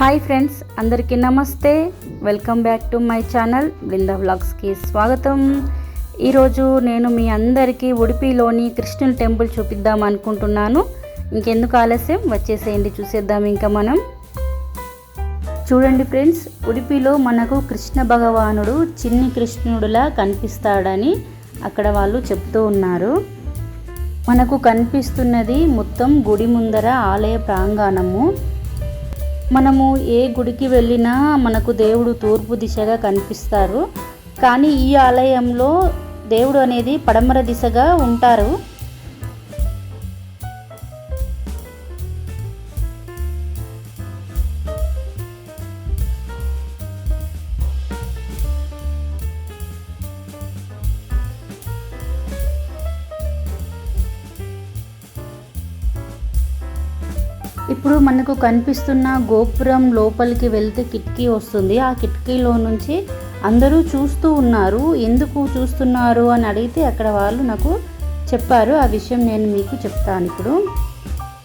Hi friends అందరికీ నమస్తే. Welcome back to my channel Brinda వ్లాగ్స్కి స్వాగతం. ఈరోజు నేను మీ అందరికీ ఉడిపిలోని కృష్ణుని టెంపుల్ చూపిద్దాం అనుకుంటున్నాను. ఇంకెందుకు ఆలస్యం? వచ్చేసేయండి చూసేద్దాం ఇంకా మనం. చూడండి ఫ్రెండ్స్ ఉడిపిలో మనకు కృష్ణ భగవానుడు చిన్ని కృష్ణుడిలా కనిపిస్తాడని అక్కడ వాళ్ళు చెప్తూ ఉన్నారు. మనకు కనిపిస్తున్నది మొత్తం గుడి ముందర ఆలయ ప్రాంగణము. మనము ఏ గుడికి వెళ్ళినా మనకు దేవుడు తూర్పు దిశగా కనిపిస్తారు. కానీ ఈ ఆలయంలో దేవుడు అనేది పడమర దిశగా ఉంటారు. ఇప్పుడు మనకు కనిపిస్తున్న గోపురం లోపలికి వెళ్తే కిటికీ వస్తుంది. ఆ కిటికీలో నుంచి అందరూ చూస్తూ ఉన్నారు. ఎందుకు చూస్తున్నారు అని అడిగితే అక్కడ వాళ్ళు నాకు చెప్పారు. ఆ విషయం నేను మీకు చెప్తాను ఇప్పుడు.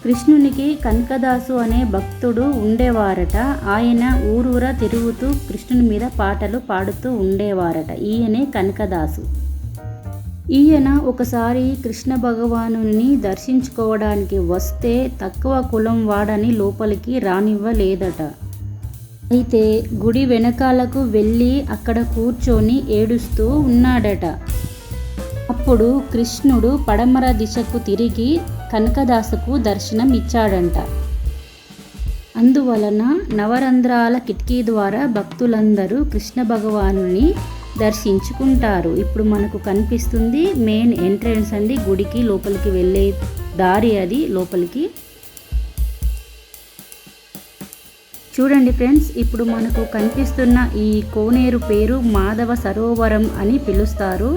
కృష్ణునికి కనకదాసు అనే భక్తుడు ఉండేవారట. ఆయన ఊరూరా తిరుగుతూ కృష్ణుని మీద పాటలు పాడుతూ ఉండేవారట. ఈయనే కనకదాసు. ఈయన ఒకసారి కృష్ణ భగవానుని దర్శించుకోవడానికి వస్తే తక్కువ కులం వాడని లోపలికి రానివ్వలేదట. అయితే గుడి వెనకాలకు వెళ్ళి అక్కడ కూర్చొని ఏడుస్తూ ఉన్నాడట. అప్పుడు కృష్ణుడు పడమర దిశకు తిరిగి కనకదాసుకు దర్శనం ఇచ్చాడంట అందువలన నవరంధ్రాల కిటికీ ద్వారా భక్తులందరూ కృష్ణ భగవానుని దర్శించుకుంటారు. ఇప్పుడు మనకు కనిపిస్తుంది మెయిన్ ఎంట్రన్స్ అండి. గుడికి లోపలికి వెళ్ళే దారి అది. లోపలికి చూడండి ఫ్రెండ్స్ ఇప్పుడు మనకు కనిపిస్తున్న ఈ కోనేరు పేరు మాధవ సరోవరం అని పిలుస్తారు.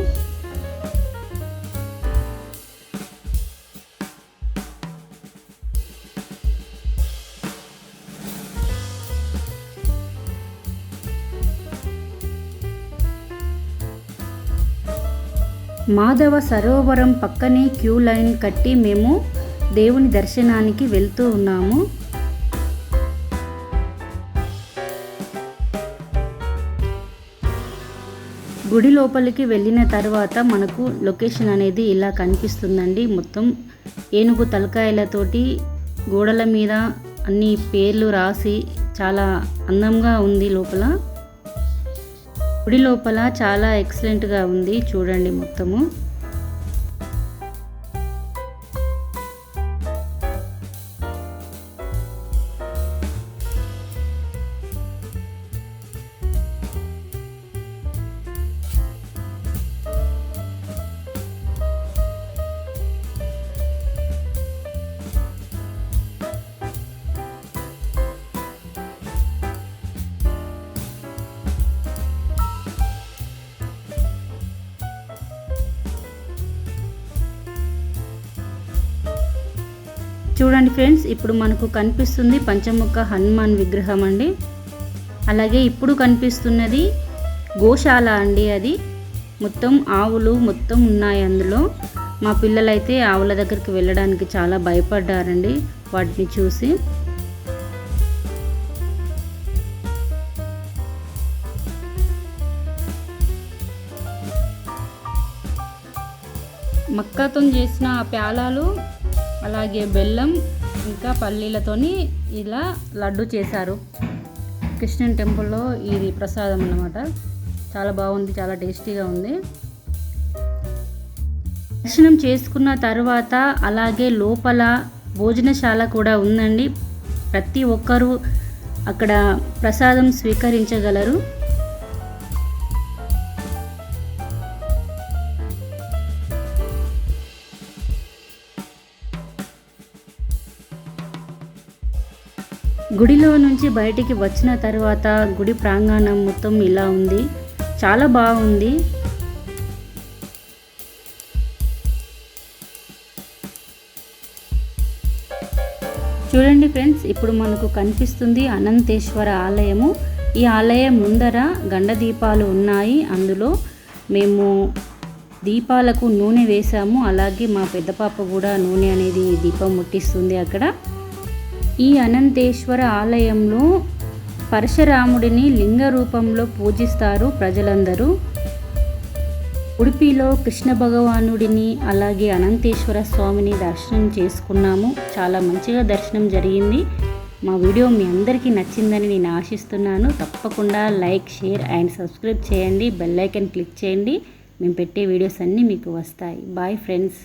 మాధవ సరోవరం పక్కనే క్యూ లైన్ కట్టి మేము దేవుని దర్శనానికి వెళ్తూ ఉన్నాము. గుడి లోపలికి వెళ్ళిన తర్వాత మనకు లొకేషన్ అనేది ఇలా కనిపిస్తుందండి. మొత్తం ఏనుగు తలకాయలతోటి గోడల మీద అన్ని పేర్లు రాసి చాలా అందంగా ఉంది లోపల. గుడి లోపల చాలా ఎక్సలెంట్గా ఉంది చూడండి మొత్తము. చూడండి ఫ్రెండ్స్ ఇప్పుడు మనకు కనిపిస్తుంది పంచముఖ హనుమాన్ విగ్రహం అండి. అలాగే ఇప్పుడు కనిపిస్తున్నది గోశాల అండి అది. మొత్తం ఆవులు మొత్తం ఉన్నాయి అందులో. మా పిల్లలైతే ఆవుల దగ్గరికి వెళ్ళడానికి చాలా భయపడ్డారండి వాటిని చూసి. మక్కతో చేసిన ఆ ప్యాలాలు అలాగే బెల్లం ఇంకా పల్లీలతోని ఇలా లడ్డు చేశారు. కృష్ణన్ టెంపుల్లో ఇది ప్రసాదం అన్నమాట. చాలా బాగుంది చాలా టేస్టీగా ఉంది. దర్శనం చేసుకున్న తర్వాత అలాగే లోపల భోజనశాల కూడా ఉందండి. ప్రతి ఒక్కరూ అక్కడ ప్రసాదం స్వీకరించగలరు. గుడిలో నుంచి బయటికి వచ్చిన తర్వాత గుడి ప్రాంగణం మొత్తం ఇలా ఉంది. చాలా బాగుంది. చూడండి ఫ్రెండ్స్ ఇప్పుడు మనకు కనిపిస్తుంది అనంతేశ్వర ఆలయము. ఈ ఆలయం ముందర గండ దీపాలు ఉన్నాయి. అందులో మేము దీపాలకు నూనె వేసాము అలాగే మా పెద్ద పాప కూడా నూనె అనేది దీపం ముట్టిస్తుంది అక్కడ. ఈ అనంతేశ్వర ఆలయంలో పరశురాముడిని లింగ రూపంలో పూజిస్తారు ప్రజలందరూ. ఉడిపిలో కృష్ణ భగవానుడిని అలాగే అనంతేశ్వర స్వామిని దర్శనం చేసుకున్నాము. చాలా మంచిగా దర్శనం జరిగింది. మా వీడియో మీ అందరికీ నచ్చిందని నేను ఆశిస్తున్నాను. తప్పకుండా లైక్ షేర్ అండ్ సబ్స్క్రైబ్ చేయండి. బెల్ ఐకన్ క్లిక్ చేయండి. మేము పెట్టే వీడియోస్ అన్నీ మీకు వస్తాయి. Bye friends.